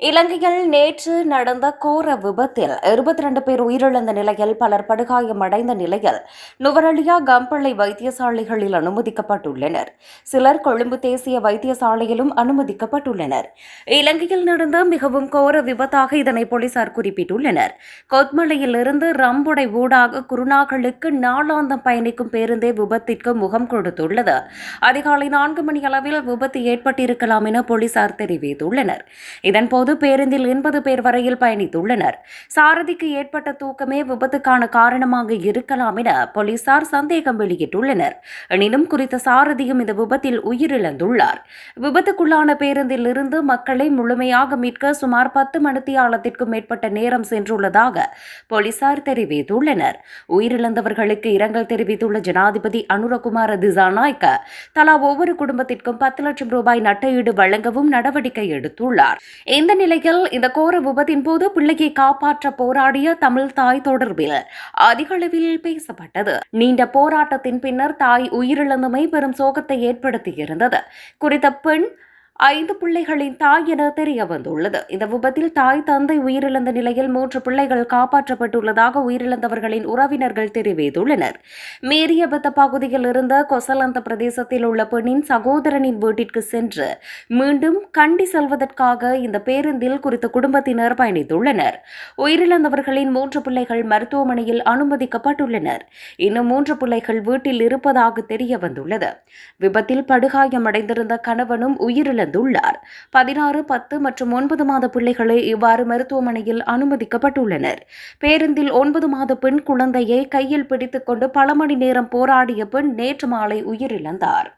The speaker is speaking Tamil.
இலங்கையில் நேற்று நடந்த கோர விபத்தில் இருபத்தி ரெண்டு பேர் உயிரிழந்த நிலையில் பலர் படுகாயமடைந்த நிலையில் நுவரலியா கம்பளை வைத்தியசாலைகளில் அனுமதிக்கப்பட்டுள்ளனர். சிலர் கொழும்பு தேசிய வைத்தியசாலையிலும் அனுமதிக்கப்பட்டுள்ளனர். இலங்கையில் நடந்த மிகவும் கோர விபத்தாக இதனை போலீசார் குறிப்பிட்டுள்ளனர். கொத்மலையிலிருந்து ரம்புடை ஊடாக குருநாகலுக்கு நாளாந்தம் பயணிக்கும் பேருந்தே விபத்திற்கு முகம் கொடுத்துள்ளது. அதிகாலை நான்கு மணி அளவில் விபத்து ஏற்பட்டிருக்கலாம் என போலீசார் தெரிவித்துள்ளனர். இதன்போது பொது பேருந்தில் எண்பது பேர் வரையில் பயணித்துள்ளனர். சாரதிக்கு ஏற்பட்ட தூக்கமே விபத்துக்கான காரணமாக இருக்கலாம் என போலீசார் சந்தேகம் வெளியிட்டுள்ளனர். எனினும் குறித்த சாரதியும் இந்த விபத்தில் உயிரிழந்துள்ளார். விபத்துக்குள்ளான பேருந்தில் இருந்து மக்களை முழுமையாக மீட்க சுமார் பத்து மணித்தியாலத்திற்கும் மேற்பட்ட நேரம் சென்றுள்ளதாக போலீசார் தெரிவித்துள்ளனர். உயிரிழந்தவர்களுக்கு இரங்கல் தெரிவித்துள்ள ஜனாதிபதி அனுரகுமார திசாநாய்க்க தலா ஒவ்வொரு குடும்பத்திற்கும் பத்து லட்சம் ரூபாய் நட்டையீடு வழங்கவும் நடவடிக்கை எடுத்துள்ளார். இந்த நிலையில் இந்த கோர விபத்தின் போது பிள்ளையை காப்பாற்ற போராடிய தமிழ் தாய் தொடர்பில் அதிகளவில் பேசப்பட்டது. நீண்ட போராட்டத்தின் பின்னர் தாய் உயிரிழந்தமை பெரும் சோகத்தை ஏற்படுத்தியிருந்தது. குறித்த பெண் ஐந்து பிள்ளைகளின் தாய் என தெரிய வந்துள்ளது இந்த விபத்தில் தாய் தந்தை உயிரிழந்த நிலையில் மூன்று பிள்ளைகள் காப்பாற்றப்பட்டுள்ளதாக உயிரிழந்தவர்களின் உறவினர்கள் தெரிவித்துள்ளனர். மேரியபத்த பகுதியில் இருந்த கொசலந்த பிரதேசத்தில் உள்ள பெண்ணின் சகோதரனின் வீட்டிற்கு சென்று மீண்டும் கண்டி செல்வதற்காக இந்த பேருந்தில் குறித்த குடும்பத்தினர் பயணித்துள்ளனர். உயிரிழந்தவர்களின் மூன்று பிள்ளைகள் மருத்துவமனையில் அனுமதிக்கப்பட்டுள்ளனர். இன்னும் மூன்று பிள்ளைகள் வீட்டில் இருப்பதாக தெரிய வந்துள்ளது விபத்தில் படுகாயமடைந்திருந்த கணவனும் உயிரிழந்துள்ளார் பதினாறு பத்து மற்றும் ஒன்பது மாத பிள்ளைகளை இவ்வாறு மருத்துவமனையில் அனுமதிக்கப்பட்டுள்ளனர். பேருந்தில் ஒன்பது மாத பெண் குழந்தையை கையில் பிடித்துக்கொண்டு பல மணி நேரம் போராடிய பெண் நேற்று மாலை உயிரிழந்தார்.